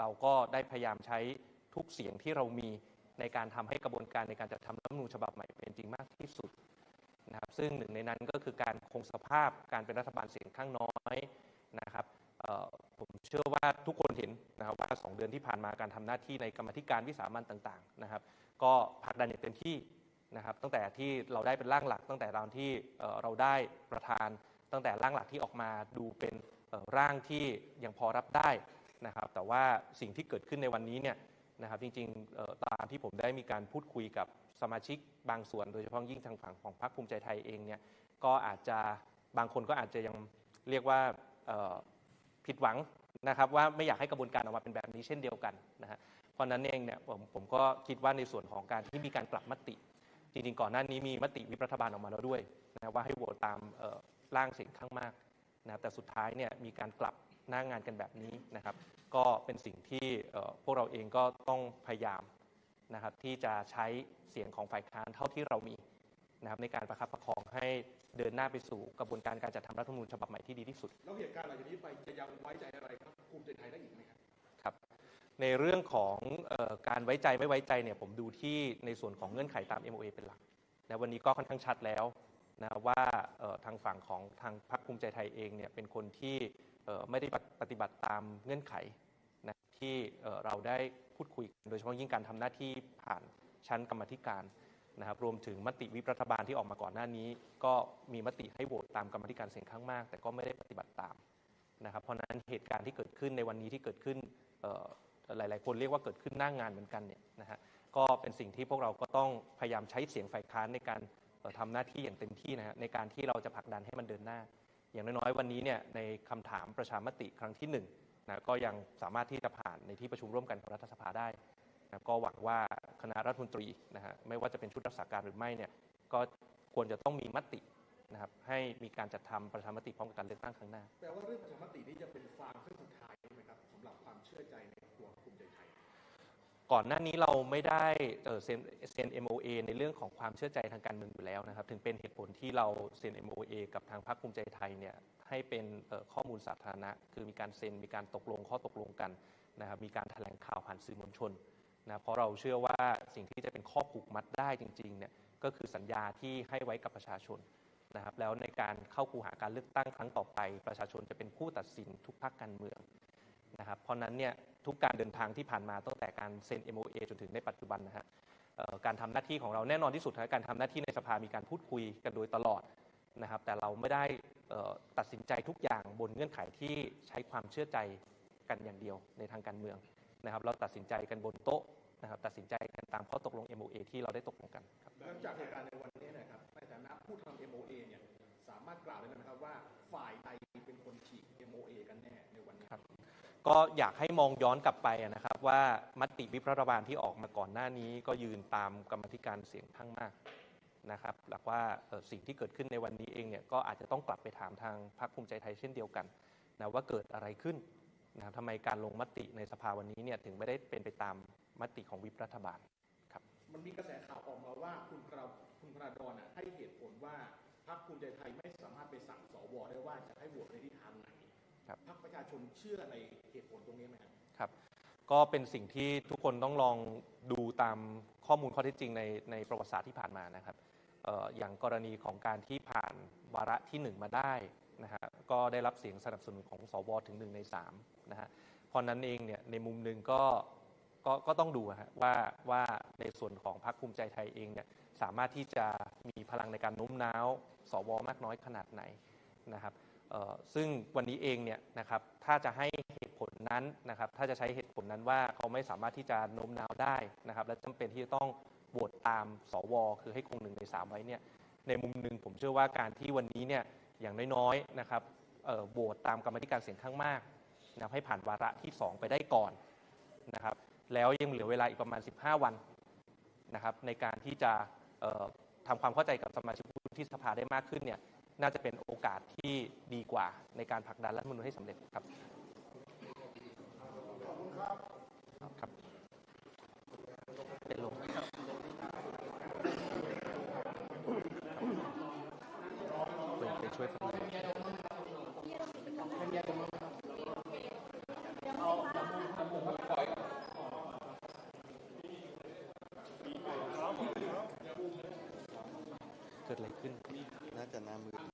เราก็ได้พยายามใช้ทุกเสียงที่เรามีในการทำให้กระบวนการในการจัดทำรัฐธรรมนูญฉบับใหม่เป็นจริงมากที่สุดนะครับซึ่งหนึ่งในนั้นก็คือการคงสภาพการเป็นรัฐบาลเสียงข้างน้อยนะครับผมเชื่อว่าทุกคนเห็นนะครับว่า 2 เดือนที่ผ่านมาการทำหน้าที่ในกรรมธิการวิสามันต่างๆนะครับก็ผลักดันอย่างเต็มที่นะครับตั้งแต่ที่เราได้เป็นร่างหลัก ตั้งแต่ตอนที่เราได้ประธาน ตั้งแต่ร่างหลักที่ออกมาดูเป็นร่างที่ยังพอรับได้ นะครับแต่ว่าสิ่งที่เกิดขึ้นในวันนี้เนี่ยนะครับจริงๆตามที่ผมได้มีการพูดคุยกับสมาชิกบางส่วน โดยเฉพาะยิ่งทางฝั่งของพรรคภูมิใจไทยเองเนี่ยก็อาจจะบางคนก็อาจจะยังเรียกว่าผิดหวังนะครับว่าไม่อยากให้กระบวนการออกมาเป็นแบบนี้เช่นเดียวกันนะฮะเพราะนั้นเองเนี่ยผมผมก็คิดว่าในส่วนของการที่มีการกลับมติ จริงๆก่อนหน้านี้มีมติวิปรัฐบาลออกมาแล้วด้วยนะว่าให้โหวตตามร่างเสียงข้างมากนะแต่สุดท้ายเนี่ยมีการกลับ หน้างานกันแบบนี้นะครับ ก็เป็นสิ่งที่เอ่อพวกเราเองก็ต้องพยายามนะครับที่จะใช้เสียงของฝ่ายค้านเท่าที่เรามีนะครับในการประคับประคองให้เดินหน้าไปสู่กระบวนการการจัดทำรัฐธรรมนูญฉบับใหม่ที่ดีที่สุด แล้วเหตุการณ์หลังจากนี้ไปจะยังไว้ใจอะไรครับภูมิใจไทยได้อีกไหมครับครับ ในเรื่องของเออการไว้ใจไม่ไว้ใจเนี่ยผมดูที่ในส่วนของเงื่อนไขตาม MOA เป็นหลักนะวันนี้ก็ค่อนข้างชัดแล้วนะว่าเอ่อทางฝั่งของทางพรรคภูมิใจไทยเองเนี่ยเป็นคนที่เอ่อ ไม่ได้ปฏิบัติตามเงื่อนไขนะที่เอ่อเราได้พูดคุยกันโดยเฉพาะยิ่งการทำหน้าที่ผ่านชั้นกรรมธิการนะครับรวมถึงมติวิปรัฐบาลที่ออกมาก่อนหน้านี้ ก็มีมติให้โหวตตามกรรมธิการเสียงข้างมาก แต่ก็ไม่ได้ปฏิบัติตามนะครับเพราะนั้นเหตุการณ์ที่เกิดขึ้นในวันนี้ที่เกิดขึ้นหลาย ๆ คนเรียกว่าเกิดขึ้นหน้างงานเหมือนกันเนี่ยนะฮะก็เป็นสิ่งที่พวกเราก็ต้องพยายามใช้เสียงฝ่ายค้านในการเอ่อทำหน้าที่อย่างเต็มที่นะฮะในการที่เราจะผลักดันให้มันเดินหน้า อย่างน้อยๆ วันนี้เนี่ยในคำถามประชามติครั้งที่หนึ่งนะก็ยังสามารถที่จะผ่านในที่ประชุมร่วมกันของรัฐสภาได้นะก็หวังว่าคณะรัฐมนตรีนะฮะไม่ว่าจะเป็นชุดรักษาการหรือไม่เนี่ยก็ควรจะต้องมีมตินะครับให้มีการจัดทำประชามติพร้อมกับการเลือกตั้งครั้งหน้าแปลว่าเรื่องประชามตินี้จะเป็นฟางเส้นสุดท้ายไหมครับสำหรับความเชื่อใจในตัวภูมิใจไทย ก่อนหน้านี้เราไม่ได้เซ็นเซ็น MOA ในเรื่องของความเชื่อใจทางการเมืองอยู่แล้วนะครับ ถึงเป็นเหตุผลที่เราเซ็น MOA กับทางพรรคภูมิใจไทยเนี่ยให้เป็นข้อมูลสาธารณะ คือมีการเซ็นมีการตกลงข้อตกลงกันนะครับมีการแถลงข่าวผ่านสื่อมวลชนนะเพราะเราเชื่อว่าสิ่งที่จะเป็นข้อผูกมัดได้จริงๆเนี่ยก็คือสัญญาที่ให้ไว้กับประชาชนนะครับแล้วในการเข้าคูหาการเลือกตั้งครั้งต่อไป ประชาชนจะเป็นผู้ตัดสินทุกพรรคการเมืองนะครับเพราะนั้นเนี่ย ทุกการเดินทางที่ผ่านมาตั้งแต่การเซ็น MOA จนถึงในปัจจุบันนะฮะการทำหน้าที่ของเราแน่นอนที่สุดนะการทำหน้าที่ในสภามีการพูดคุยกันโดยตลอดนะครับ แต่เราไม่ได้ตัดสินใจทุกอย่างบนเงื่อนไขที่ใช้ความเชื่อใจกันอย่างเดียวในทางการเมืองนะครับ เราตัดสินใจกันบนโต๊ะนะครับ ตัดสินใจกันตามข้อตกลง MOA ที่เราได้ตกลงกันครับหลังจากเหตุการณ์ในวันนี้นะครับในฐานะผู้ทำ MOA เนี่ยสามารถกล่าวได้ไหมครับว่าฝ่ายใดเป็นคนฉีก MOA กันแน่ในวันนี้ ก็อยากให้มองย้อนกลับไปนะครับ ว่ามติวิปรัฐบาลที่ออกมาก่อนหน้านี้ก็ยืนตามกรรมธิการเสียงข้างมากนะครับหลักว่าสิ่งที่เกิดขึ้นในวันนี้เองเนี่ยก็อาจจะต้องกลับไปถามทางพรรคภูมิใจไทยเช่นเดียวกันนะว่าเกิดอะไรขึ้นนะทำไมการลงมติในสภาวันนี้เนี่ยถึงไม่ได้เป็นไปตามมติของวิปรัฐบาลครับมันมีกระแสข่าวออกมาว่าคุณพระคุณพระดอนให้เหตุผลว่าพรรคภูมิใจไทยไม่สามารถไปสั่งสวได้ว่าจะให้โหวตในทิศทางไหน ครับพรรคประชาชนเชื่อในเหตุผลตรงนี้ไหมครับครับ ก็เป็นสิ่งที่ทุกคนต้องลองดูตามข้อมูลข้อเท็จจริงในในประวัติศาสตร์ที่ผ่านมานะครับเอ่ออย่างกรณีของการที่ผ่านวาระที่ 1 มาได้นะฮะก็ได้รับเสียงสนับสนุนของสวถึง 1 ใน3นะฮะเพราะนั้นเองเนี่ยในมุมหนึ่งก็ก็ก็ต้องดูอะฮะว่าว่าในส่วนของพรรคภูมิใจไทยเองเนี่ยสามารถที่จะมีพลังในการโน้มน้าว สวมากน้อยขนาดไหนนะครับเอ่อ ซึ่งวันนี้เองเนี่ยนะครับถ้าจะให้เหตุผลนั้นนะครับถ้าจะใช้เหตุผลนั้นว่าเขาไม่สามารถที่จะโน้มน้าวได้นะครับ และจำเป็นที่จะต้องโหวตตามสว คือให้คงหนึ่งในสามไว้เนี่ยในมุมหนึ่งผมเชื่อว่าการที่วันนี้เนี่ยอย่างน้อยๆนะครับโหวตตามกรรมธิการเสียงข้างมากนะให้ผ่านวาระที่ 2 ไปได้ก่อนนะครับแล้วยังเหลือเวลาอีกประมาณ 15 วันนะครับในการที่จะเอ่อทำความเข้าใจกับสมาชิกวุฒิสภาได้มากขึ้นเนี่ย น่าจะเป็นโอกาสที่ดีกว่าในการผลักดันรัฐมนุนให้สำเร็จครับเป็นลมเกิดอะไรขึ้น น่าจะน้ำมือ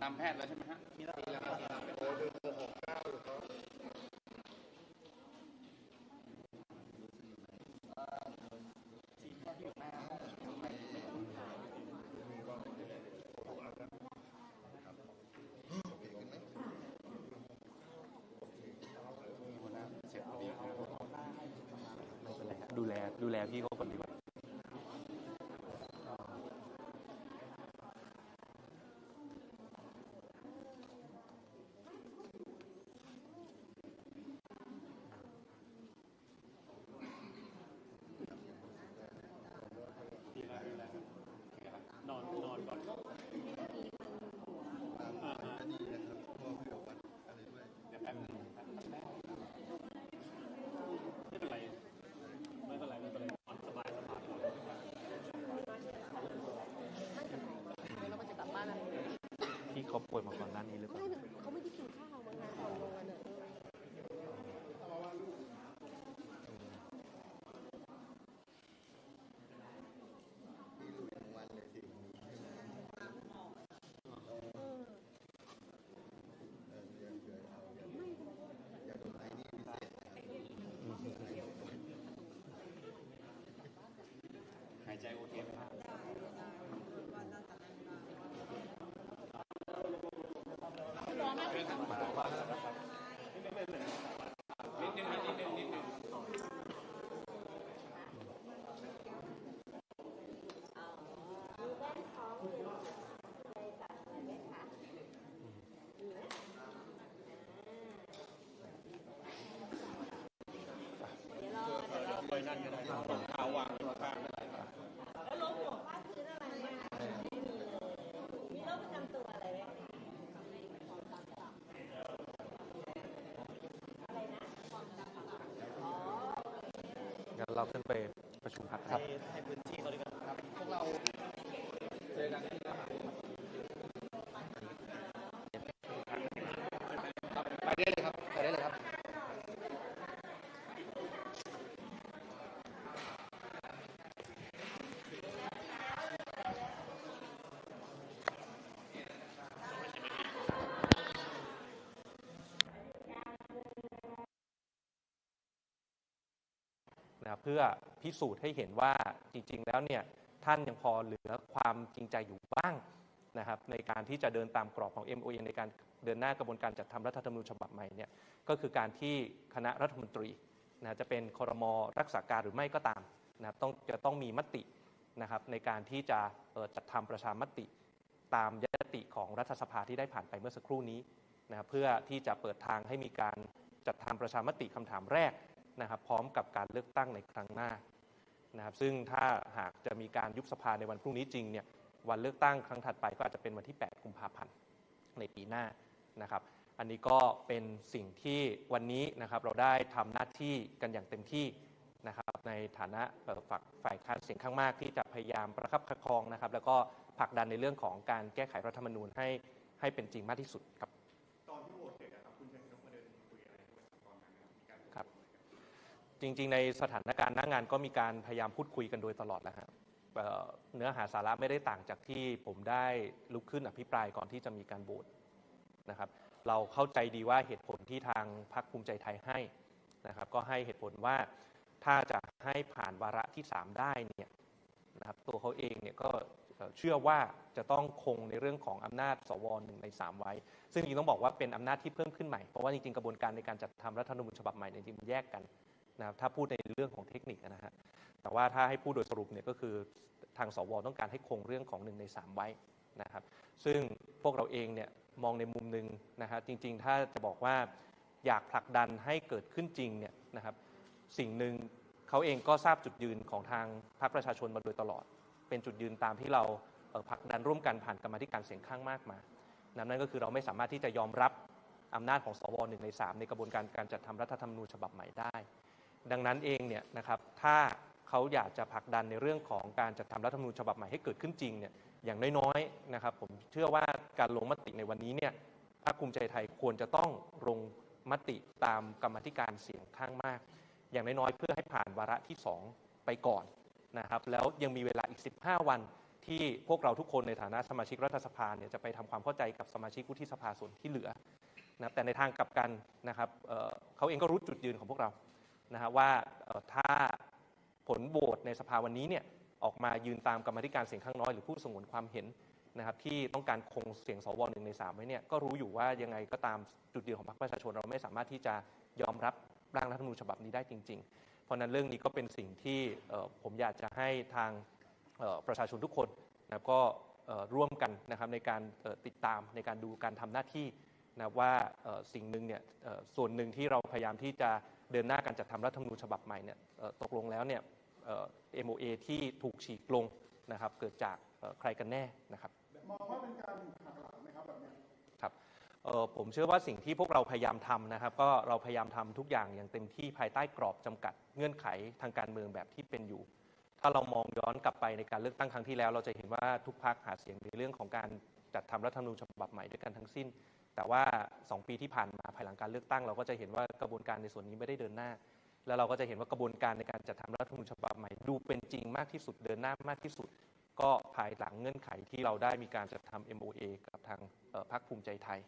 ตามแพทย์แล้วใช่ไหมฮะมีแล้วเสร็จดีครับไม่เป็นไรฮะดูแลดูแลพี่เขาก่อนดีกว่า นอนนอนก่อน ตามมาก็ดีนะครับเพราะเผื่อวัดอะไรด้วย เดี๋ยวแป๊บนึงไม่เป็นไรไม่เป็นไรไม่เป็นไรนอนสบายสบาย แล้วมันจะกลับบ้านอะไร ยมาก่อนหน้านี้หรือเปล่าไม่ได้กินข้าวบางงานก่อนลงกันเนอะ พี่ลุยทั้งวันเลยสิวันนี้เออเดี๋ยวเดี๋ยวเอาอย่าอย่าโดนไอ้นี่พิเศษนะครับ หายใจโอเคไหมครับนิดนึงนิดนึงนิดนึง ไปนั่นก็ได้ รองเท้าวางข้างได้ครับมีโรคประจำตัวอะไรไหมงั้นเราขึ้นไปประชุมพักครับ ให้พื้นที่เขาดีกว่าครับ พวกเราเจอกันที่ร้านไปได้เลยครับ ไปได้เลยครับ นะครับเพื่อพิสูจน์ให้เห็นว่าจริง ๆ แล้วเนี่ยท่านยังพอเหลือความจริงใจอยู่บ้างนะครับในการที่จะเดินตามกรอบของ MON ในการเดินหน้ากระบวนการจัดทำรัฐธรรมนูญฉบับใหม่เนี่ยก็คือการที่คณะรัฐมนตรีนะจะเป็นคอรมอรักษาการหรือไม่ก็ตามนะครับต้องจะต้องมีมตินะครับในการที่จะจัดทำประชามติตามยติของรัฐสภาที่ได้ผ่านไปเมื่อสักครู่นี้นะครับเพื่อที่จะเปิดทางให้มีการจัดทำประชามติคำถามแรก นะครับพร้อมกับการเลือกตั้งในครั้งหน้านะครับซึ่งถ้าหากจะมีการยุบสภาในวันพรุ่งนี้จริงเนี่ยวันเลือกตั้งครั้งถัดไปก็อาจจะเป็นวันที่ 8 กุมภาพันธ์ในปีหน้านะครับอันนี้ก็เป็นสิ่งที่วันนี้นะครับเราได้ทำหน้าที่กันอย่างเต็มที่นะครับในฐานะฝักฝ่ายค้านเสียงข้างมากที่จะพยายามประคับประคองนะครับแล้วก็ผลักดันในเรื่องของการแก้ไขรัฐธรรมนูญให้ให้เป็นจริงมากที่สุดครับ จริง ๆ ในสถานการณ์หน้างานก็มีการพยายามพูดคุยกันโดยตลอดแล้วครับเนื้อหาสาระไม่ได้ต่างจากที่ผมได้ลุกขึ้นอภิปรายก่อนที่จะมีการโหวตนะครับ เราเข้าใจดีว่าเหตุผลที่ทางพรรคภูมิใจไทยให้นะครับ ก็ให้เหตุผลว่าถ้าจะให้ผ่านวาระที่ 3 ได้เนี่ยนะครับตัวเขาเองเนี่ยก็เชื่อว่าจะต้องคงในเรื่องของอำนาจสวหนึ่งใน 3 ไว้ ซึ่งจริงๆต้องบอกว่าเป็นอำนาจที่เพิ่มขึ้นใหม่ เพราะว่าจริงๆกระบวนการในการจัดทำรัฐธรรมนูญฉบับใหม่เนี่ยจริงๆมันแยกกัน นะครับถ้าพูดในเรื่องของเทคนิคนะฮะแต่ว่าถ้าให้พูดโดยสรุปเนี่ยก็คือทางสวต้องการให้คงเรื่องของหนึ่งในสามไว้นะครับ ซึ่งพวกเราเองเนี่ยมองในมุมหนึ่งนะฮะจริงๆ ถ้าจะบอกว่าอยากผลักดันให้เกิดขึ้นจริงเนี่ยนะครับ สิ่งหนึ่งเขาเองก็ทราบจุดยืนของทางพรรคประชาชนมาโดยตลอด เป็นจุดยืนตามที่เราผลักดันร่วมกันผ่านกรรมธิการเสียงข้างมากมานั่นก็คือเราไม่สามารถที่จะยอมรับอำนาจของสวหนึ่งในสามในกระบวนการการจัดทำรัฐธรรมนูญฉบับใหม่ได้ ดังนั้นเองเนี่ยนะครับถ้าเขาอยากจะผลักดันในเรื่องของการจัดทำรัฐธรรมนูญฉบับใหม่ให้เกิดขึ้นจริงเนี่ยอย่างน้อยๆนะครับผมเชื่อว่าการลงมติในวันนี้เนี่ยพรรคภูมิใจไทยควรจะต้องลงมติตามกรรมธิการเสียงข้างมาก อย่างน้อยๆเพื่อให้ผ่านวาระที่ 2 ไปก่อนนะครับแล้วยังมีเวลาอีก 15 วันที่พวกเราทุกคนในฐานะสมาชิกรัฐสภาเนี่ยจะไปทำความเข้าใจกับสมาชิกวุฒิสภาส่วนที่เหลือนะแต่ในทางกลับกันนะครับเเขาเองก็รู้จุดยืนของพวกเรา นะฮะว่าถ้าผลโหวตในสภาวันนี้เนี่ยออกมายืนตามกรรมธิการเสียงข้างน้อยหรือผู้สงวนความเห็นนะครับที่ต้องการคงเสียงสวหนึ่งในสามไว้เนี่ยก็รู้อยู่ว่ายังไงก็ตามจุดยืนของพรรคประชาชนเราไม่สามารถที่จะยอมรับร่างรัฐธรรมนูญฉบับนี้ได้จริง ๆ เพราะนั้นเรื่องนี้ก็เป็นสิ่งที่ผมอยากจะให้ทางประชาชนทุกคนนะครับก็ร่วมกันนะครับในการติดตามในการดูการทำหน้าที่นะว่าสิ่งหนึ่งเนี่ยส่วนหนึ่งที่เราพยายามที่จะ เดินหน้าการจัดทำรัฐธรรมนูญฉบับใหม่เนี่ยเอ่อตกลงแล้วเนี่ยเอ่อ MOA ที่ถูกฉีกลงนะครับเกิดจากเอ่อใครกันแน่นะครับมองว่าเป็นการหักหลังไหมครับแบบเนี้ยครับเอ่อผมเชื่อว่าสิ่งที่พวกเราพยายามทำนะครับ ก็เราพยายามทำทุกอย่างอย่างเต็มที่ภายใต้กรอบจำกัดเงื่อนไขทางการเมืองแบบที่เป็นอยู่ ถ้าเรามองย้อนกลับไปในการเลือกตั้งครั้งที่แล้ว เราจะเห็นว่าทุกพรรคหาเสียงในเรื่องของการจัดทำรัฐธรรมนูญฉบับใหม่ด้วยกันทั้งสิ้น แต่ว่า 2 ปีที่ผ่านมาภายหลังการเลือกตั้ง เราก็จะเห็นว่ากระบวนการในส่วนนี้ไม่ได้เดินหน้า แล้วเราก็จะเห็นว่ากระบวนการในการจัดทำรัฐธรรมนูญฉบับใหม่ดูเป็นจริงมากที่สุดเดินหน้ามากที่สุด ก็ภายหลังเงื่อนไขที่เราได้มีการจัดทำ MOA กับทางพรรคภูมิใจไทย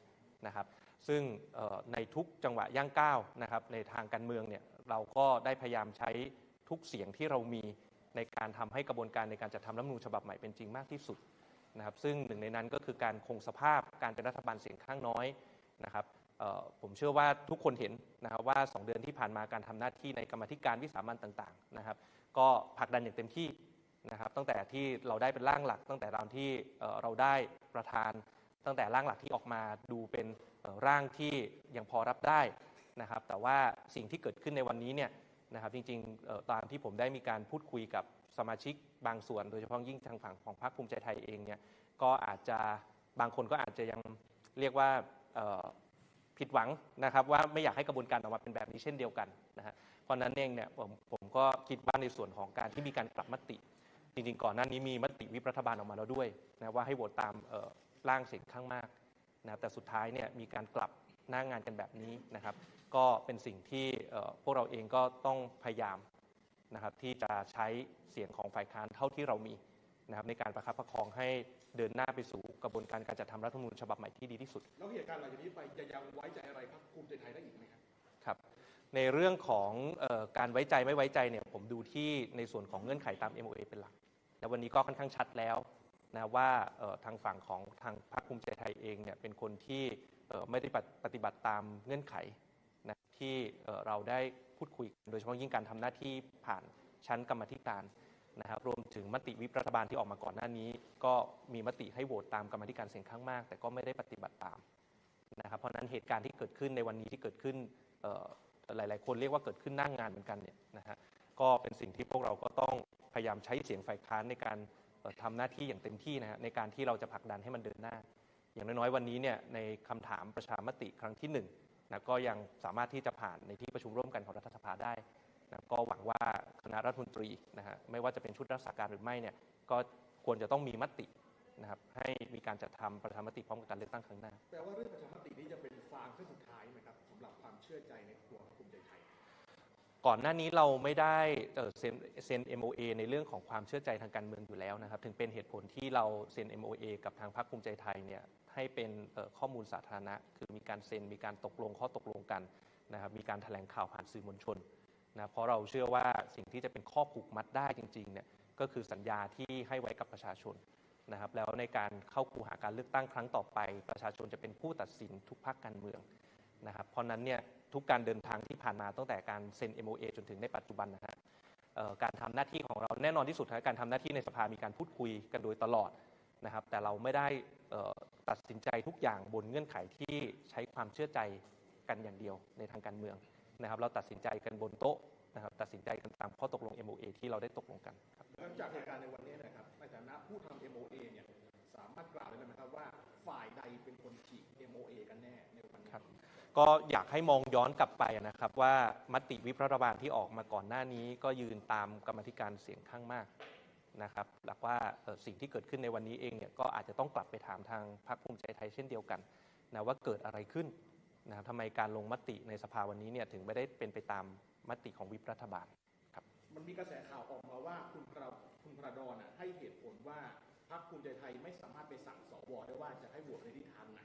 นะครับ ซึ่งในทุกจังหวะย่างก้าวนะครับในทางการเมืองเนี่ยเราก็ได้พยายามใช้ทุกเสียงที่เรามีในการทำให้กระบวนการในการจัดทำรัฐธรรมนูญฉบับใหม่เป็นจริงมากที่สุด นะครับซึ่งหนึ่งในนั้นก็คือการคงสภาพการเป็นรัฐบาลเสียงข้างน้อยนะครับผมเชื่อว่าทุกคนเห็นนะครับว่า 2 เดือนที่ผ่านมาการทำหน้าที่ในกรรมธิการวิสามันต่างๆนะครับ ก็ผลักดันอย่างเต็มที่นะครับ ตั้งแต่ที่เราได้เป็นร่างหลัก ตั้งแต่ตอนที่เราได้ประธาน ตั้งแต่ร่างหลักที่ออกมาดูเป็นร่างที่ยังพอรับได้นะครับ แต่ว่าสิ่งที่เกิดขึ้นในวันนี้เนี่ยนะครับจริงๆตามที่ผมได้มีการพูดคุยกับ สมาชิกบางส่วน โดยเฉพาะยิ่งทางฝั่งของพรรคภูมิใจไทยเองเนี่ยก็อาจจะบางคนก็อาจจะยังเรียกว่าผิดหวังนะครับว่าไม่อยากให้กระบวนการออกมาเป็นแบบนี้เช่นเดียวกันนะฮะเพราะนั้นเองเนี่ยผมผมก็คิดว่าในส่วนของการที่มีการกลับมติ จริงๆ ก่อนหน้านี้มีมติวิปรัฐบาลออกมาแล้วด้วยนะว่าให้โหวตตามร่างเสียงข้างมากนะแต่สุดท้ายเนี่ยมีการกลับหน้างานกันแบบนี้นะครับ ก็เป็นสิ่งที่พวกเราเองก็ต้องพยายาม นะครับที่จะใช้เสียงของฝ่ายค้านเท่าที่เรามีนะครับในการประคับประคองให้เดินหน้าไปสู่กระบวนการการจัดทำรัฐธรรมนูญฉบับใหม่ที่ดีที่สุด แล้วเหตุการณ์หลังจากนี้ไปจะยังไว้ใจอะไรพรรคภูมิใจไทยได้อีกไหมครับครับ ในเรื่องของเออการไว้ใจไม่ไว้ใจเนี่ยผมดูที่ในส่วนของเงื่อนไขตาม MOA เป็นหลักและวันนี้ก็ค่อนข้างชัดแล้วนะว่าเอ่อทางฝั่งของทางพรรคภูมิใจไทยเองเนี่ยเป็นคนที่เอ่อไม่ได้ปฏิบัติตามเงื่อนไขนะที่เอ่อเราได้ พูดคุย โดยเฉพาะยิ่งการทำหน้าที่ผ่านชั้นกรรมธิการนะครับรวมถึงมติวิปรัฐบาลที่ออกมาก่อนหน้านี้ ก็มีมติให้โหวตตามกรรมธิการเสียงข้างมาก แต่ก็ไม่ได้ปฏิบัติตามนะครับเพราะนั้นเหตุการณ์ที่เกิดขึ้นในวันนี้ที่เกิดขึ้นหลาย ๆ คนเรียกว่าเกิดขึ้นนั่งงานเหมือนกันเนี่ยนะฮะก็เป็นสิ่งที่พวกเราก็ต้องพยายามใช้เสียงฝ่ายค้านในการเอ่อทำหน้าที่อย่างเต็มที่นะฮะในการที่เราจะผลักดันให้มันเดินหน้า อย่างน้อยๆวันนี้เนี่ยในคำถามประชามติครั้งที่ห นะก็ยังสามารถที่จะผ่านในที่ประชุมร่วมกันของรัฐสภาได้นะก็หวังว่าคณะรัฐมนตรีนะฮะไม่ว่าจะเป็นชุดรักษาการหรือไม่เนี่ยก็ควรจะต้องมีมตินะครับให้มีการจัดทำประชามติพร้อมกับการเลือกตั้งครั้งหน้าแปลว่าเรื่องประชามตินี้จะเป็นฟางเส้นสุดท้ายไหมครับสำหรับความเชื่อใจในตัว ก่อนหน้านี้เราไม่ได้เซ็นเซ็น MOA ในเรื่องของความเชื่อใจทางการเมืองอยู่แล้วนะครับ ถึงเป็นเหตุผลที่เราเซ็น MOA กับทางพรรคภูมิใจไทยเนี่ยให้เป็นข้อมูลสาธารณะ คือมีการเซ็นมีการตกลงข้อตกลงกันนะครับมีการแถลงข่าวผ่านสื่อมวลชนนะเพราะเราเชื่อว่าสิ่งที่จะเป็นข้อผูกมัดได้จริงๆเนี่ยก็คือสัญญาที่ให้ไว้กับประชาชนนะครับแล้วในการเข้าคูหาการเลือกตั้งครั้งต่อไป ประชาชนจะเป็นผู้ตัดสินทุกภาคการเมือง นะครับเพราะฉะนั้นเนี่ยทุกการเดินทางที่ผ่านมาตั้งแต่การเซ็น MOA จนถึงในปัจจุบันนะฮะเอ่อการทำหน้าที่ของเราแน่นอนที่สุดนะการทำหน้าที่ในสภามีการพูดคุยกันโดยตลอดนะครับแต่เราไม่ได้เอ่อตัดสินใจทุกอย่างบนเงื่อนไขที่ใช้ความเชื่อใจกันอย่างเดียวในทางการเมืองนะครับเราตัดสินใจกันบนโต๊ะนะครับตัดสินใจกันตามข้อตกลง MOA ที่เราได้ตกลงกันครับหลังจากเหตุการณ์ในวันนี้นะครับในฐานะผู้ทำ MOA เนี่ยสามารถกล่าวได้ไหมครับว่าฝ่ายใดเป็นคนฉีก MOA กันแน่ในวันนี้ครับ ก็อยากให้มองย้อนกลับไปนะครับ ว่ามติวิปรัฐบาลที่ออกมาก่อนหน้านี้ ก็ยืนตามกรรมธิการเสียงข้างมากนะครับหลักว่าสิ่งที่เกิดขึ้นในวันนี้เองเนี่ยก็อาจจะต้องกลับไปถามทางพรรคภูมิใจไทยเช่นเดียวกันนะว่าเกิดอะไรขึ้นนะทำไมการลงมติในสภาวันนี้เนี่ยถึงไม่ได้เป็นไปตามมติของวิปรัฐบาลมันมีกระแสข่าวออกมาว่าคุณพระคุณพระดอนะให้เหตุผลว่าพรรคภูมิใจไทยไม่สามารถไปสั่งสวได้ว่าจะให้โหวตในทิศทางไหน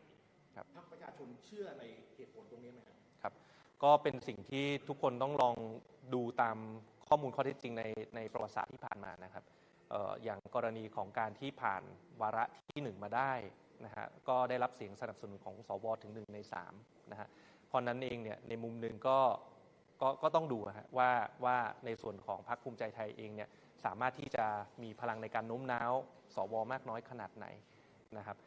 ครับ พรรคประชาชนเชื่อในเหตุผลตรงนี้ไหมครับครับ ก็เป็นสิ่งที่ทุกคนต้องลองดูตามข้อมูลข้อเท็จจริงในในประวัติศาสตร์ที่ผ่านมานะครับเอ่ออย่างกรณีของการที่ผ่านวาระที่1มาได้นะฮะก็ได้รับเสียงสนับสนุนของสวถึง1ใน3นะฮะเพราะนั้นเองเนี่ยในมุมหนึ่งก็ก็ก็ต้องดูฮะว่าว่าในส่วนของพรรคภูมิใจไทยเองเนี่ยสามารถที่จะมีพลังในการโน้มน้าวสวมากน้อยขนาดไหนนะครับเอ่อ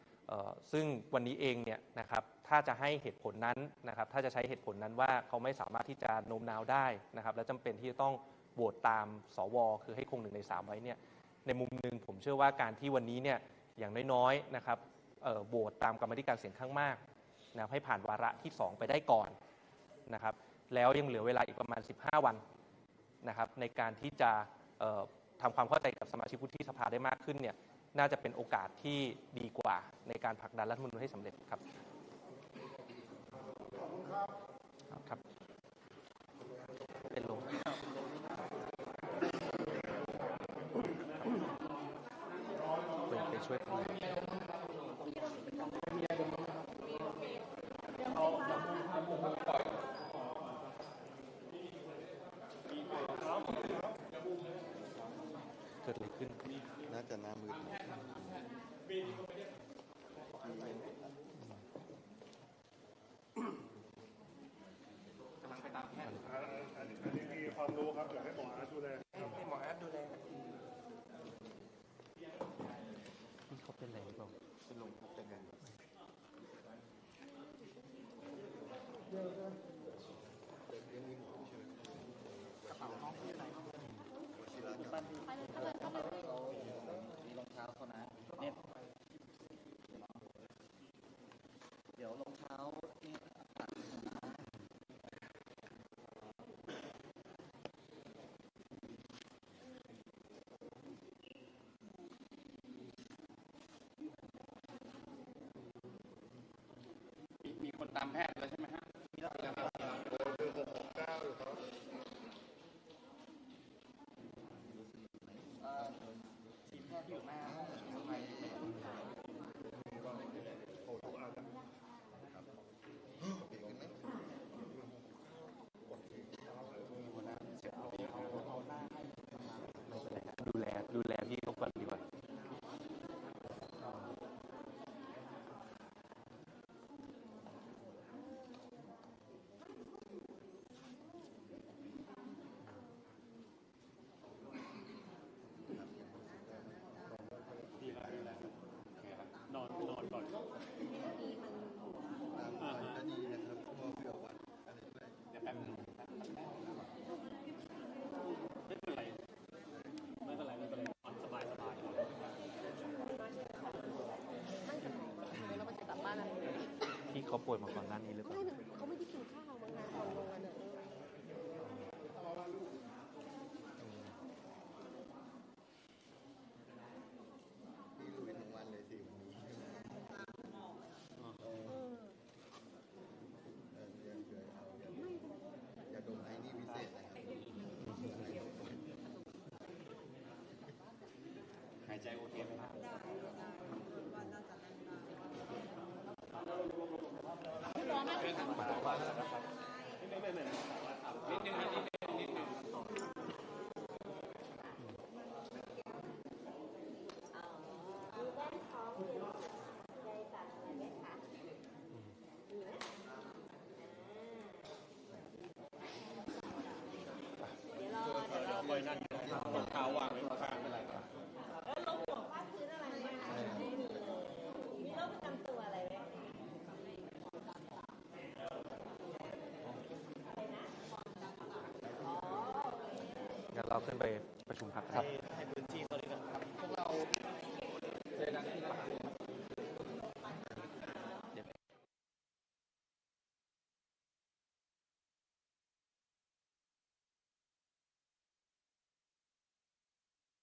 ซึ่งวันนี้เองเนี่ยนะครับถ้าจะให้เหตุผลนั้นนะครับถ้าจะใช้เหตุผลนั้นว่าเขาไม่สามารถที่จะโน้มน้าวได้นะครับและจำเป็นที่จะต้องโหวตตามสว คือให้คงหนึ่งในสามไว้เนี่ยในมุมหนึ่งผมเชื่อว่าการที่วันนี้เนี่ยอย่างน้อยๆนะครับโหวตตามกรรมธิการเสียงข้างมากนะให้ผ่านวาระที่ 2 ไปได้ก่อนนะครับแล้วยังเหลือเวลาอีกประมาณ 15 วันนะครับในการที่จะเอ่อทำความเข้าใจกับสมาชิกวุฒิสภาได้มากขึ้นเนี่ย น่าจะเป็นโอกาสที่ดีกว่าในการผลักดันรัฐธรรมนูญให้สำเร็จครับครับเป็นลมไปไปช่วยเขาหน่อยเกิดอะไรขึ้น น่าจะหน้ามืด อันนี้มีความรู้ครับอยากให้หมออาร์ตดูแล นี่เขาเป็นอะไรหรือเปล่า เป็นลมครับเป็นไง มีมีคนตามแพทย์แล้วใช่ไหมเป็นไรครับดูแลดูแลพี่เขาก่อนดีกว่า ดีแล้วดีแล้วโอเคครับนอนนอนก่อน ตามไปก็ดีนะครับเพราะว่าเผื่อวัดอะไรด้วย เดี๋ยวแป๊บนึงไม่เป็นไรไม่เป็นไรไม่เป็นไรนอนสบายสบาย นั่งกับไหนมาแล้วมันจะกลับบ้านอะไร พี่ เขาป่วยมาก่อนหน้านี้หรือเปไม่ล่าเขาไม่ได้กินข้าวบางงานก่อนลงกันเนอะพี่ลุยทั้งวันเลยสิวันนี้เออเออเดี๋ยวเดี๋ยวเอาอย่าอย่าดมไอ้นี่วิเศษนะครับหายใจโอเคไหมครับ เราขึ้นไปประชุมพักครับ